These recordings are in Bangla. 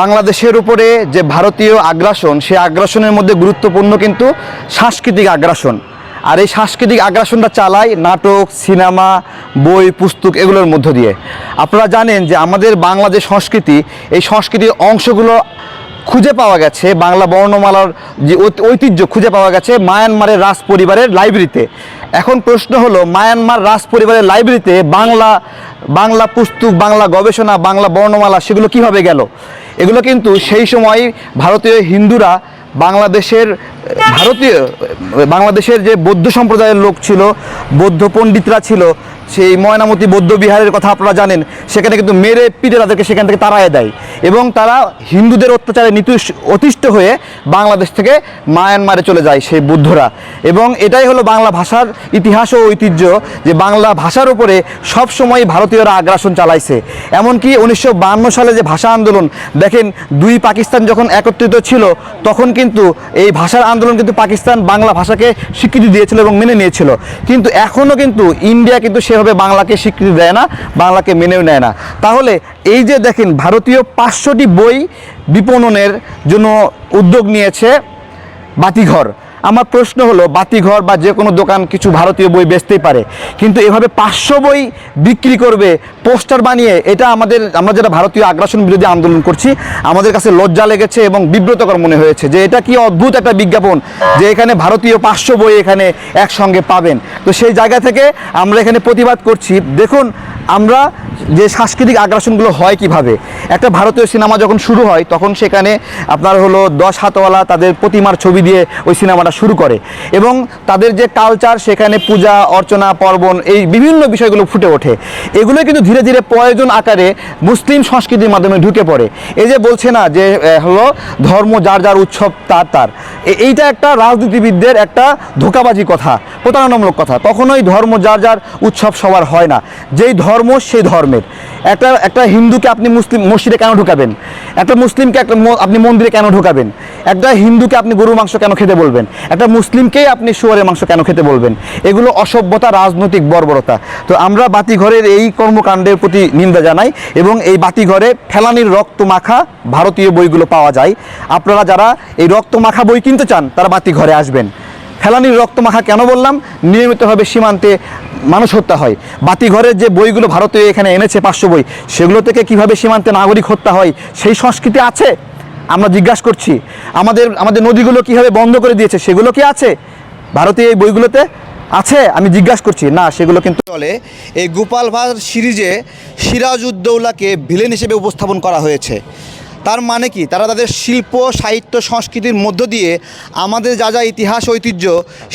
বাংলাদেশের উপরে যে ভারতীয় আগ্রাসন সেই আগ্রাসনের মধ্যে গুরুত্বপূর্ণ কিন্তু সাংস্কৃতিক আগ্রাসন। আর এই সাংস্কৃতিক আগ্রাসনটা চালায় নাটক, সিনেমা, বই, পুস্তক এগুলোর মধ্য দিয়ে। আপনারা জানেন যে আমাদের বাংলা যে সংস্কৃতি, এই সংস্কৃতির অংশগুলো খুঁজে পাওয়া গেছে, বাংলা বর্ণমালার যে ঐতিহ্য খুঁজে পাওয়া গেছে মায়ানমারের রাজ পরিবারের লাইব্রেরিতে। এখন প্রশ্ন হলো, মায়ানমার রাজ পরিবারের লাইব্রেরিতে বাংলা বাংলা পুস্তক, বাংলা গবেষণা, বাংলা বর্ণমালা, সেগুলো কীভাবে গেল? এগুলো কিন্তু সেই সময় ভারতীয় হিন্দুরা বাংলাদেশের, ভারতীয়, বাংলাদেশের যে বৌদ্ধ সম্প্রদায়ের লোক ছিল, বৌদ্ধ পণ্ডিতরা ছিল সেই ময়নামতি বৌদ্ধ বিহারের কথা আপনারা জানেন, সেখানে কিন্তু মেরে পিটে তাদেরকে সেখান থেকে তাড়ায় দেয় এবং তারা হিন্দুদের অত্যাচারে নিতুষ অতিষ্ঠ হয়ে বাংলাদেশ থেকে মায়ানমারে চলে যায় সেই বুদ্ধরা। এবং এটাই হলো বাংলা ভাষার ইতিহাস ও ঐতিহ্য যে বাংলা ভাষার উপরে সবসময় ভারতীয়রা আগ্রাসন চালাইছে। এমনকি উনিশশো বাহান্ন সালে যে ভাষা আন্দোলন, দেখেন দুই পাকিস্তান যখন একত্রিত ছিল, তখন কিন্তু এই ভাষার আন্দোলন কিন্তু পাকিস্তান বাংলা ভাষাকে স্বীকৃতি দিয়েছিল এবং মেনে নিয়েছিল। কিন্তু এখনও কিন্তু ইন্ডিয়া কিন্তু সেভাবে বাংলাকে স্বীকৃতি দেয় না, বাংলাকে মেনেও নেয় না। তাহলে এই যে দেখেন, ভারতীয় পাঁচশোটি বই বিপণনের জন্য উদ্যোগ নিয়েছে বাতিঘর। আমার প্রশ্ন হলো, বাতিঘর বা যে কোনো দোকান কিছু ভারতীয় বই বেচতেই পারে, কিন্তু এভাবে পাঁচশো বই বিক্রি করবে, পোস্টার বানিয়ে, এটা আমাদের, আমরা যেটা ভারতীয় আগ্রাসন বিরোধী আন্দোলন করছি, আমাদের কাছে লজ্জা লেগেছে এবং বিব্রতকর মনে হয়েছে যে এটা কি অদ্ভুত একটা বিজ্ঞাপন যে এখানে ভারতীয় পাঁচশো বই এখানে একসঙ্গে পাবেন। তো সেই জায়গা থেকে আমরা এখানে প্রতিবাদ করছি। দেখুন, আমরা যে সাংস্কৃতিক আগ্রাসনগুলো হয় কীভাবে? একটা ভারতীয় সিনেমা যখন শুরু হয়, তখন সেখানে আপনার হলো দশ হাতওয়ালা তাদের প্রতিমার ছবি দিয়ে ওই সিনেমাটা শুরু করে। এবং তাদের যে কালচার সেখানে পূজা, অর্চনা, পার্বণ এই বিভিন্ন বিষয়গুলো ফুটে ওঠে। এগুলো কিন্তু ধীরে ধীরে প্রয়োজন আকারে মুসলিম সংস্কৃতির মাধ্যমে ঢুকে পড়ে। এই যে বলছে না যে হলো ধর্ম যার যার উৎসব তার তার। এইটা একটা রাজনীতিবিদদের একটা ধোকাবাজি কথা, প্রতারণামূলক কথা। কখনোই ধর্ম যার যার উৎসব সবার হয় না। যেই ধর্ম, সেই ধর্মের একটা একটা হিন্দুকে আপনি মুসলিম, মসজিদে কেন ঢুকাবেন? একটা মুসলিমকে একটা আপনি মন্দিরে কেন ঢুকাবেন? একটা হিন্দুকে আপনি গরুর মাংস কেন খেতে বলবেন? একটা মুসলিমকেই আপনি শুয়ারের মাংস কেন খেতে বলবেন? এগুলো অসভ্যতা, রাজনৈতিক বর্বরতা। তো আমরা বাতিঘরের এই কর্মকাণ্ডের প্রতি নিন্দা জানাই এবং এই বাতিঘরে ফেলানির রক্ত মাখা ভারতীয় বইগুলো পাওয়া যায়। আপনারা যারা এই রক্ত মাখা বই কিনতে চান, তারা বাতিঘরে আসবেন। ফেলানির রক্তমাখা কেন বললাম? নিয়মিতভাবে সীমান্তে মানুষ হত্যা হয়। বাতিঘরের যে বইগুলো ভারতে এখানে এনেছে পাঁচশো বই, সেগুলো থেকে কীভাবে সীমান্তে নাগরিক হত্যা হয়, সেই সংস্কৃতি আছে? আমরা জিজ্ঞাসা করছি। আমাদের আমাদের নদীগুলো কীভাবে বন্ধ করে দিয়েছে, সেগুলো কি আছে? ভারতীয় এই বইগুলোতে আছে? আমি জিজ্ঞাসা করছি। না, সেগুলো কিন্তু চলে। এই গোপাল ভাঁড় সিরিজে সিরাজ উদ্দৌলাকে ভিলেন হিসেবে উপস্থাপন করা হয়েছে। তার মানে কি? তারা তাদের শিল্প, সাহিত্য, সংস্কৃতির মধ্য দিয়ে আমাদের যা যা ইতিহাস, ঐতিহ্য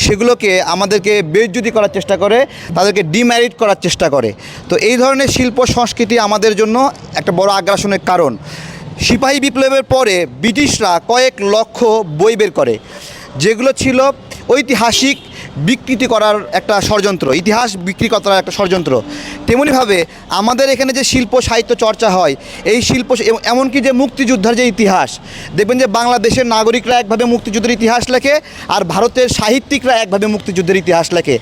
সেগুলোকে আমাদেরকে বেজ্জুতি করার চেষ্টা করে, তাদেরকে ডিম্যারিট করার চেষ্টা করে। তো এই ধরনের শিল্প, সংস্কৃতি আমাদের জন্য একটা বড় আগ্রাসনের কারণ। সিপাহী বিপ্লবের পরে ব্রিটিশরা কয়েক লক্ষ বই বের করে, যেগুলো ছিল ঐতিহাসিক বিকৃতি করার একটা ষড়যন্ত্র, ইতিহাস বিক্রি করার একটা ষড়যন্ত্র। তেমনিভাবে আমাদের এখানে যে শিল্প সাহিত্য চর্চা হয়, এই শিল্প এম- এমনকি যে মুক্তিযোদ্ধার যে ইতিহাস, দেখবেন যে বাংলাদেশের নাগরিকরা একভাবে মুক্তিযুদ্ধের ইতিহাস লেখে আর ভারতের সাহিত্যিকরা একভাবে মুক্তিযুদ্ধের ইতিহাস লেখে।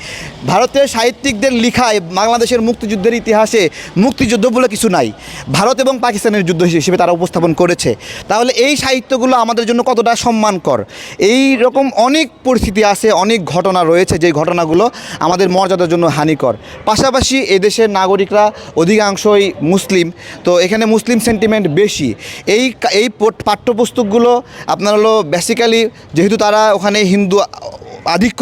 ভারতের সাহিত্যিকদের লিখায় বাংলাদেশের মুক্তিযুদ্ধের ইতিহাসে মুক্তিযুদ্ধ বলে কিছু নাই। ভারত এবং পাকিস্তানের যুদ্ধ হিসেবে তারা উপস্থাপন করেছে। তাহলে এই সাহিত্যগুলো আমাদের জন্য কতটা সম্মানকর? এই রকম অনেক পরিস্থিতি আছে, অনেক ঘটনা রয়েছে। যেই ঘটনাগুলো আমাদের মর্যাদার জন্য হানিকর। পাশাপাশি এদেশের নাগরিকরা অধিকাংশই মুসলিম। তো এখানে মুসলিম সেন্টিমেন্ট বেশি। এই এই পাঠ্যপুস্তকগুলো আপনার হলো বেসিক্যালি যেহেতু তারা ওখানে হিন্দু আধিক্য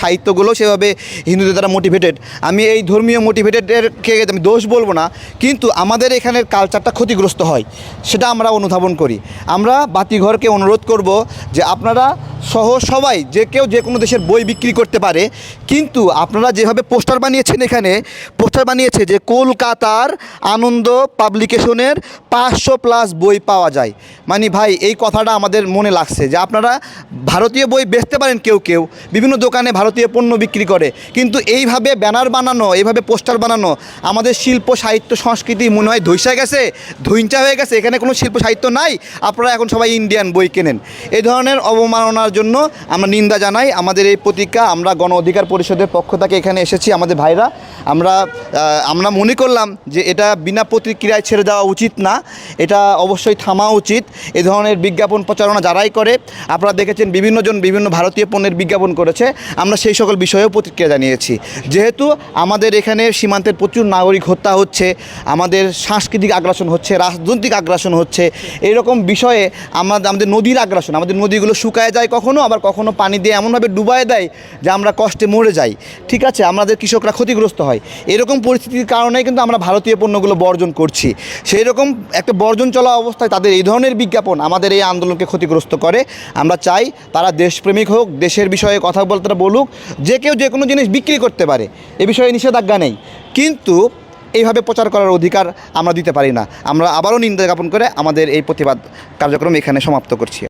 সাহিত্যগুলো সেভাবে হিন্দুদের দ্বারা মোটিভেটেড আমি এই ধর্মীয় মোটিভেটেডেরকে আমি দোষ বলব না, কিন্তু আমাদের এখানের কালচারটা ক্ষতিগ্রস্ত হয়, সেটা আমরা অনুধাবন করি। আমরা বাতিঘরকে অনুরোধ করব যে আপনারা সহ সবাই, যে কেউ যে কোনো দেশের বই বিক্রি করতে পারে। কিন্তু আপনারা যেভাবে পোস্টার বানিয়েছেন এখানে, পোস্টার বানিয়েছে যে কলকাতার আনন্দ পাবলিকেশনের পাঁচশো প্লাস বই পাওয়া যায়। মানে ভাই, এই কথাটা আমাদের মনে লাগছে যে আপনারা ভারতীয় বই বেচতে পারেন কেউ কেউ, বিভিন্ন দোকানে ভারতীয় পণ্য বিক্রি করে। কিন্তু এইভাবে ব্যানার বানানো, এইভাবে পোস্টার বানানো, আমাদের শিল্প, সাহিত্য, সংস্কৃতি মনে হয় ধৈসা গেছে ধৈঞ্চা হয়ে গেছে, এখানে কোনো শিল্প, সাহিত্য নাই। আপনারা এখন সবাই ইন্ডিয়ান বই কেনেন। এই ধরনের অবমাননার জন্য আমরা নিন্দা জানাই, আমাদের এই প্রতিজ্ঞা আমরা গণ অধিকার পরিষদের পক্ষ থেকে এখানে এসেছি, আমাদের ভাইরা। আমরা আমরা মনে করলাম যে এটা বিনা প্রতিক্রিয়ায় ছেড়ে দেওয়া উচিত না, এটা অবশ্যই থামা উচিত। এ ধরনের বিজ্ঞাপন প্রচারণা যারাই করে, আপনারা দেখেছেন বিভিন্নজন বিভিন্ন ভারতীয় পণ্যের বিজ্ঞাপন করেছে, আমরা সেই সকল বিষয়েও প্রতিক্রিয়া জানিয়েছি। যেহেতু আমাদের এখানে সীমান্তের প্রচুর নাগরিক হত্যা হচ্ছে, আমাদের সাংস্কৃতিক আগ্রাসন হচ্ছে, রাজনৈতিক আগ্রাসন হচ্ছে এইরকম বিষয়ে আমাদের আমাদের নদীর আগ্রাসন, আমাদের নদীগুলো শুকায় যায় কখনো, আবার কখনো পানি দিয়ে এমনভাবে ডুবায় দেয় যে আমরা কষ্টে মরে যাই, ঠিক আছে? আমাদের কৃষকরা ক্ষতিগ্রস্ত হয়। এরকম পরিস্থিতির কারণে কিন্তু আমরা ভারতীয় পণ্যগুলো বর্জন করছি। সেই রকম একটা বর্জন চলা অবস্থায় তাদের এই ধরনের বিজ্ঞাপন আমাদের এই আন্দোলনকে ক্ষতিগ্রস্ত করে। আমরা চাই তারা দেশপ্রেমিক হোক, দেশের বিষয়ে কথা বলতে বলুক, যে কেউ যে কোনো জিনিস বিক্রি করতে পারে। এ বিষয়ে নিষেধাজ্ঞা নেই। কিন্তু এইভাবে প্রচার করার অধিকার আমরা দিতে পারি না। আমরা আবারও নিন্দা জ্ঞাপন করে আমাদের এই প্রতিবাদ কার্যক্রম এখানে সমাপ্ত করছি।